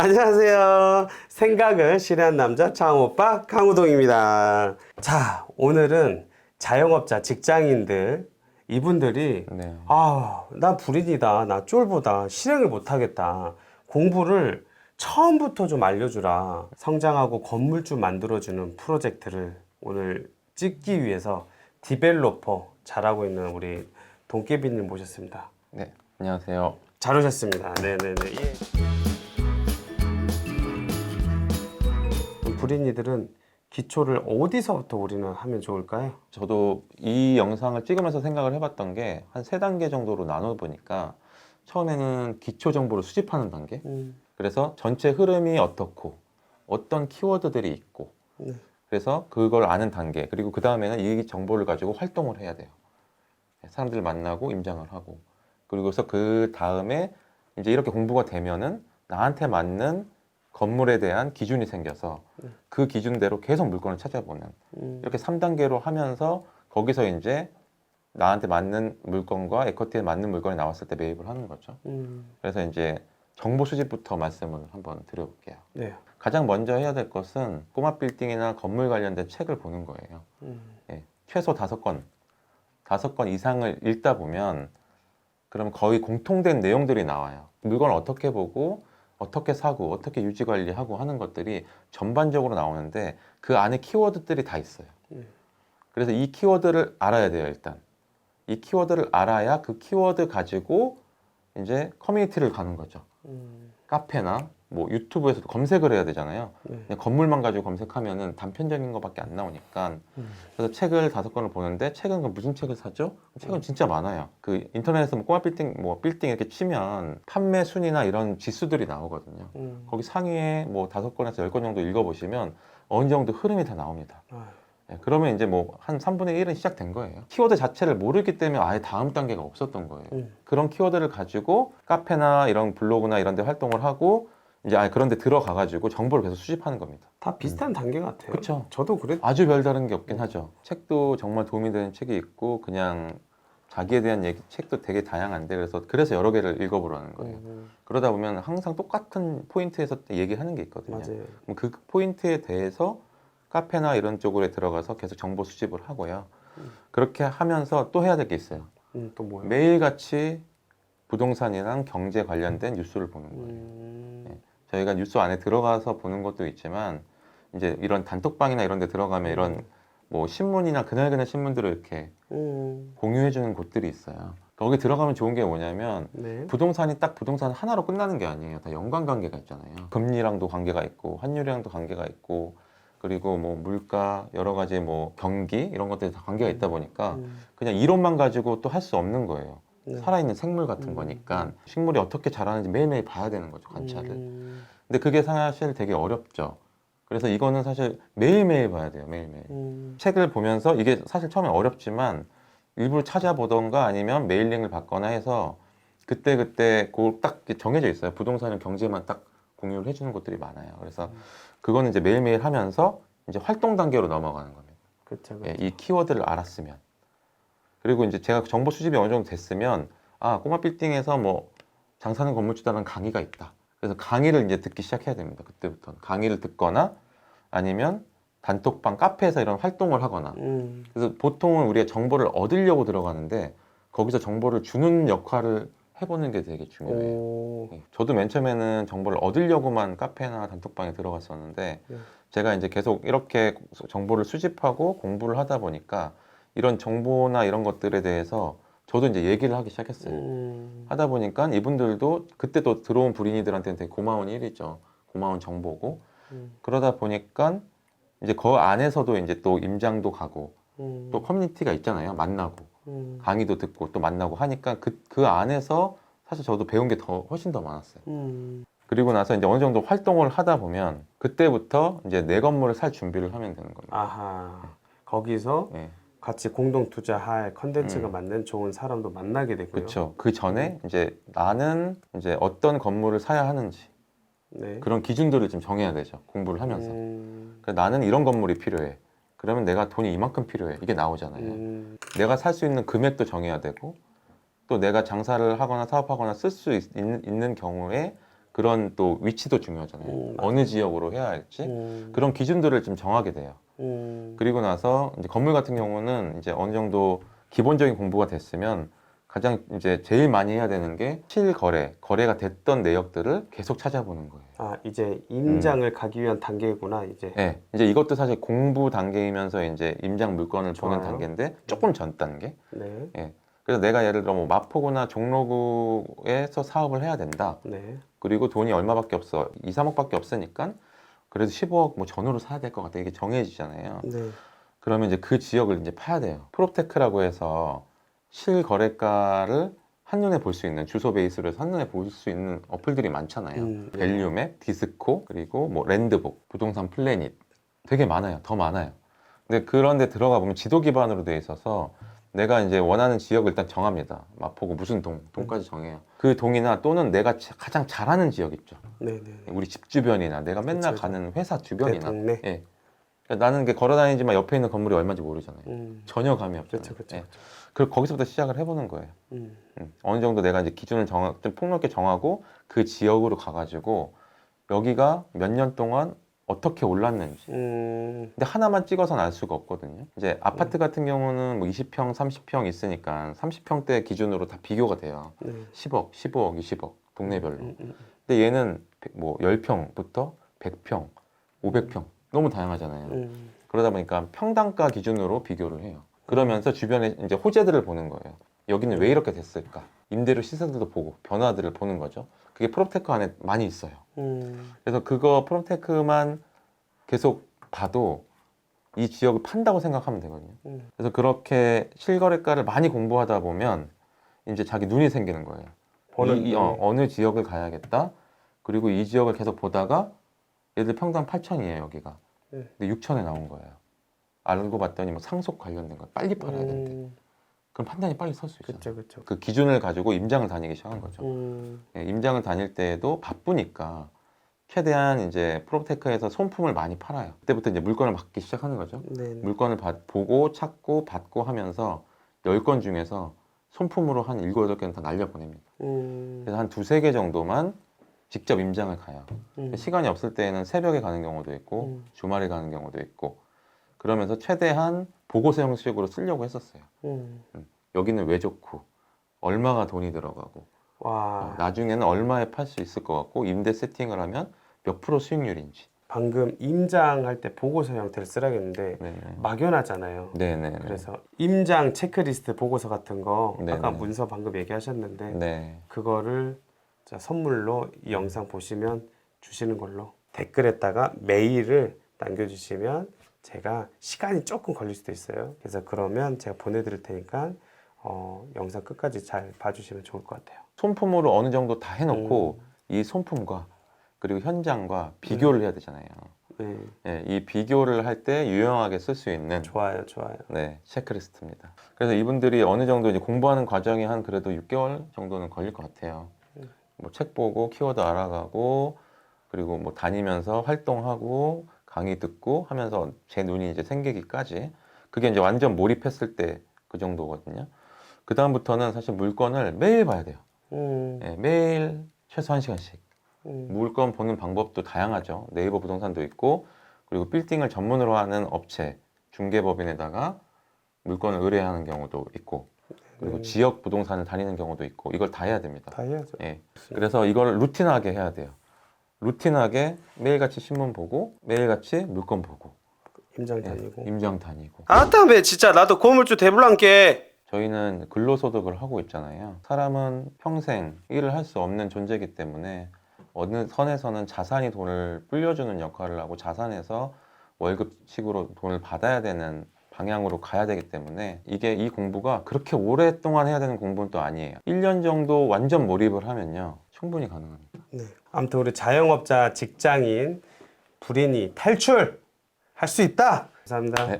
안녕하세요. 생각을 실현한 남자 창오빠 강우동입니다. 자, 오늘은 자영업자 직장인들 이분들이 네. 아, 나 불인이다. 나 쫄보다. 실행을 못 하겠다. 공부를 처음부터 좀 알려주라. 성장하고 건물주 만들어주는 프로젝트를 오늘 찍기 위해서 디벨로퍼 잘하고 있는 우리 동깨비님 모셨습니다. 네, 안녕하세요. 잘 오셨습니다. 네네네. 예. 불인이들은 기초를 어디서부터 우리는 하면 좋을까요? 저도 이 영상을 찍으면서 생각을 해봤던 게 한 세 단계 정도로 나눠 보니까 처음에는 기초 정보를 수집하는 단계. 그래서 전체 흐름이 어떻고 어떤 키워드들이 있고 네. 그래서 그걸 아는 단계 그리고 그 다음에는 이 정보를 가지고 활동을 해야 돼요. 사람들 만나고 임장을 하고 그리고서 그 다음에 이제 이렇게 공부가 되면은 나한테 맞는 건물에 대한 기준이 생겨서 네. 그 기준대로 계속 물건을 찾아보는 음. 이렇게 3단계로 하면서 거기서 이제 나한테 맞는 물건과 에코티에 맞는 물건이 나왔을 때 매입을 하는 거죠. 음. 그래서 이제 정보 수집부터 말씀을 한번 드려볼게요. 네. 가장 먼저 해야 될 것은 꼬마 빌딩이나 건물 관련된 책을 보는 거예요. 음. 예, 최소 다섯 권, 다섯 권 이상을 읽다 보면 그럼 거의 공통된 내용들이 나와요. 물건을 어떻게 보고 어떻게 사고 어떻게 유지 관리하고 하는 것들이 전반적으로 나오는데 그 안에 키워드들이 다 있어요. 음. 그래서 이 키워드를 알아야 돼요, 일단. 이 키워드를 알아야 그 키워드 가지고 이제 커뮤니티를 가는 거죠. 음. 카페나 뭐 유튜브에서도 검색을 해야 되잖아요. 네. 그냥 건물만 가지고 검색하면은 단편적인 것밖에 안 나오니까 음. 그래서 책을 다섯 권을 보는데 책은 그럼 무슨 책을 사죠? 책은 진짜 많아요. 그 인터넷에서 뭐 꼬마 빌딩 뭐 빌딩 이렇게 치면 판매 순위나 이런 지수들이 나오거든요. 음. 거기 상위에 뭐 다섯 권에서 열 권 정도 읽어보시면 어느 정도 흐름이 다 나옵니다. 아, 예, 그러면 이제 뭐 한 3분의 1은 시작된 거예요. 키워드 자체를 모르기 때문에 아예 다음 단계가 없었던 거예요. 음. 그런 키워드를 가지고 카페나 이런 블로그나 이런 데 활동을 하고 이제 아예 그런 데 들어가 가지고 정보를 계속 수집하는 겁니다. 다 비슷한 단계 같아요. 그쵸. 저도 그랬. 아주 별다른 게 없긴 하죠. 책도 정말 도움이 되는 책이 있고 그냥 자기에 대한 얘기 책도 되게 다양한데 그래서 그래서 여러 개를 읽어보라는 거예요. 음, 그러다 보면 항상 똑같은 포인트에서 얘기하는 게 있거든요. 맞아요. 그럼 그 포인트에 대해서 카페나 이런 쪽으로 들어가서 계속 정보 수집을 하고요. 음. 그렇게 하면서 또 해야 될 게 있어요. 음, 또 뭐요? 매일같이 부동산이랑 경제 관련된 뉴스를 보는 거예요. 음. 네. 저희가 뉴스 안에 들어가서 보는 것도 있지만 이제 이런 단톡방이나 이런 데 들어가면 이런 뭐 신문이나 그날그날 신문들을 이렇게 음. 공유해 주는 곳들이 있어요. 거기 들어가면 좋은 게 뭐냐면 네. 부동산이 딱 부동산 하나로 끝나는 게 아니에요. 다 연관 관계가 있잖아요. 금리랑도 관계가 있고 환율이랑도 관계가 있고 그리고 뭐 물가 여러 가지 뭐 경기 이런 것들이 다 관계가 있다 보니까 음. 그냥 이론만 가지고 또 할 수 없는 거예요. 네. 살아있는 생물 같은 음. 거니까 식물이 어떻게 자라는지 매일매일 봐야 되는 거죠 관찰을. 음. 근데 그게 사실 되게 어렵죠. 그래서 이거는 사실 매일매일 봐야 돼요 매일매일. 음. 책을 보면서 이게 사실 처음에 어렵지만 일부러 찾아보던가 아니면 메일링을 받거나 해서 그때 그때 그딱 정해져 있어요. 부동산은 경제만 딱 공유를 해주는 곳들이 많아요. 그래서 음. 그거는 이제 매일매일 하면서 이제 활동 단계로 넘어가는 겁니다. 그렇죠. 예, 이 키워드를 알았으면 그리고 이제 제가 정보 수집이 어느 정도 됐으면 아 꼬마 빌딩에서 뭐 장사는 건물주다라는 강의가 있다. 그래서 강의를 이제 듣기 시작해야 됩니다. 그때부터는 강의를 듣거나 아니면 단톡방 카페에서 이런 활동을 하거나 음. 그래서 보통은 우리가 정보를 얻으려고 들어가는데 거기서 정보를 주는 역할을 해보는 게 되게 중요해요. 오. 예, 저도 맨 처음에는 정보를 얻으려고만 카페나 단톡방에 들어갔었는데 네. 제가 이제 계속 이렇게 정보를 수집하고 공부를 하다 보니까 이런 정보나 이런 것들에 대해서 저도 이제 얘기를 하기 시작했어요. 음. 하다 보니까 이분들도 그때 또 들어온 불인이들한테는 되게 고마운 일이죠. 고마운 정보고 음. 그러다 보니까 이제 그 안에서도 이제 또 임장도 가고 음. 또 커뮤니티가 있잖아요. 만나고 음. 강의도 듣고 또 만나고 하니까 그, 그 안에서 사실 저도 배운 게 더 훨씬 더 많았어요. 음. 그리고 나서 이제 어느 정도 활동을 하다 보면 그때부터 이제 내 건물을 살 준비를 하면 되는 겁니다. 아하. 거기서 네, 같이 공동 투자할 컨텐츠가 음. 맞는 좋은 사람도 만나게 되고요. 그렇죠. 그 전에 이제 나는 이제 어떤 건물을 사야 하는지 네. 그런 기준들을 좀 정해야 되죠. 공부를 하면서. 음. 그러니까 나는 이런 건물이 필요해. 그러면 내가 돈이 이만큼 필요해. 이게 나오잖아요. 음. 내가 살 수 있는 금액도 정해야 되고 또 내가 장사를 하거나 사업하거나 쓸 수 있는 경우에 그런 또 위치도 중요하잖아요. 음, 맞아요. 어느 지역으로 해야 할지 음, 그런 기준들을 좀 정하게 돼요. 음, 그리고 나서 이제 건물 같은 경우는 이제 어느 정도 기본적인 공부가 됐으면 가장 이제 제일 많이 해야 되는 게 실거래, 거래가 됐던 내역들을 계속 찾아보는 거예요. 아 이제 임장을 가기 위한 단계구나 이제. 네, 이제 이것도 사실 공부 단계이면서 이제 임장 물건을 보는 좋아요. 단계인데 조금 전 단계. 네, 그래서 내가 예를 들어 뭐 마포구나 종로구에서 사업을 해야 된다. 네, 그리고 돈이 얼마밖에 없어. 2, 3억밖에 없으니까 그래도 15억 뭐 전후로 사야 될 것 같아. 이게 정해지잖아요. 네. 그러면 이제 그 지역을 이제 파야 돼요. 프롭테크라고 해서 실거래가를 한눈에 볼 수 있는 주소 베이스로 해서 한눈에 볼 수 있는 어플들이 많잖아요. 음, 네. 밸류맵, 디스코, 그리고 뭐 랜드북, 부동산 플래닛 되게 많아요. 더 많아요. 근데 그런 데 들어가 보면 지도 기반으로 돼 있어서 내가 이제 원하는 지역을 일단 정합니다. 마포구 무슨 동, 동까지 정해요. 그 동이나 또는 내가 자- 가장 잘하는 지역 있죠. 네, 네. 우리 집 주변이나 내가 맨날 그쵸. 가는 회사 내 주변이나 동네. 예. 그러니까 나는 게 걸어 다니지만 옆에 있는 건물이 얼마인지 모르잖아요. 음, 전혀 감이 없잖아요. 그렇죠, 그렇죠. 예. 그리고 거기서부터 시작을 해보는 거예요. 음, 음. 어느 정도 내가 이제 기준을 정하, 좀 폭넓게 정하고 그 지역으로 가가지고 여기가 몇 년 동안 어떻게 올랐는지. 음, 근데 하나만 찍어서는 알 수가 없거든요. 이제 아파트 같은 경우는 뭐 20평, 30평 있으니까 30평대 기준으로 다 비교가 돼요. 네. 10억, 15억, 20억 동네별로. 음, 음, 근데 얘는 뭐 10평부터 100평, 500평 너무 다양하잖아요. 음, 그러다 보니까 평당가 기준으로 비교를 해요. 그러면서 주변에 이제 호재들을 보는 거예요. 여기는 왜 이렇게 됐을까? 임대료 시세들도 보고 변화들을 보는 거죠. 그게 프로테크 안에 많이 있어요. 음, 그래서 그거 프로테크만 계속 봐도 이 지역을 판다고 생각하면 되거든요. 음. 그래서 그렇게 실거래가를 많이 공부하다 보면 이제 자기 눈이 생기는 거예요. 이, 이, 어. 어느 지역을 가야겠다. 그리고 이 지역을 계속 보다가 얘들 평당 8천이에요 여기가. 네. 근데 6천에 나온 거예요. 알고 봤더니 뭐 상속 관련된 거 빨리 팔아야 된대. 음, 그럼 판단이 빨리 설 수 있어요. 그렇죠, 그렇죠. 그 기준을 가지고 임장을 다니기 시작한 거죠. 음, 예, 임장을 다닐 때에도 바쁘니까 최대한 이제 프로테크에서 손품을 많이 팔아요. 그때부터 이제 물건을 받기 시작하는 거죠. 네, 네. 물건을 받- 보고 찾고 받고 하면서 10건 중에서 손품으로 한 7, 8개는 다 날려보냅니다. 음, 그래서 한 두세 개 정도만 직접 임장을 가요. 음, 시간이 없을 때에는 새벽에 가는 경우도 있고 음. 주말에 가는 경우도 있고 그러면서 최대한 보고서 형식으로 쓰려고 했었어요. 음. 여기는 왜 좋고 얼마가 돈이 들어가고 와, 어, 나중에는 얼마에 팔 수 있을 것 같고 임대 세팅을 하면 몇 프로 수익률인지. 방금 임장할 때 보고서 형태를 쓰라겠는데 네네. 막연하잖아요. 네네. 그래서 임장 체크리스트 보고서 같은 거 네네. 아까 문서 방금 얘기하셨는데 네. 그거를 자, 선물로 이 영상 보시면 주시는 걸로 댓글에다가 메일을 남겨주시면 제가 시간이 조금 걸릴 수도 있어요. 그래서 그러면 제가 보내드릴 테니까 어, 영상 끝까지 잘 봐주시면 좋을 것 같아요. 손품으로 어느 정도 다 해놓고 음. 이 손품과 그리고 현장과 비교를 해야 되잖아요. 네, 예, 이 비교를 할 때 유용하게 쓸 수 있는 좋아요, 좋아요. 네, 체크리스트입니다. 그래서 이분들이 어느 정도 이제 공부하는 과정이 한 그래도 6개월 정도는 걸릴 것 같아요. 뭐 책 보고 키워드 알아가고 그리고 뭐 다니면서 활동하고 강의 듣고 하면서 제 눈이 이제 생기기까지 그게 이제 완전 몰입했을 때 그 정도거든요. 그 다음부터는 사실 물건을 매일 봐야 돼요. 음, 예, 매일 최소 1시간씩. 음, 물건 보는 방법도 다양하죠. 네이버 부동산도 있고 그리고 빌딩을 전문으로 하는 업체 중개법인에다가 물건을 의뢰하는 경우도 있고 그리고 음. 지역 부동산을 다니는 경우도 있고 이걸 다 해야 됩니다. 다 해야죠. 예. 그래서 이걸 루틴하게 해야 돼요. 루틴하게 매일같이 신문 보고 매일같이 물건 보고 임장 예, 다니고. 임장 다니고 아따, 진짜 나도 고물주 대불란게. 저희는 근로소득을 하고 있잖아요. 사람은 평생 일을 할 수 없는 존재이기 때문에 어느 선에서는 자산이 돈을 불려주는 역할을 하고 자산에서 월급식으로 돈을 받아야 되는 방향으로 가야 되기 때문에 이게 이 공부가 그렇게 오랫동안 해야 되는 공부는 또 아니에요. 1년 정도 완전 몰입을 하면요. 충분히 가능합니다. 네. 아무튼 우리 자영업자 직장인 불인이 탈출 할 수 있다. 감사합니다. 네.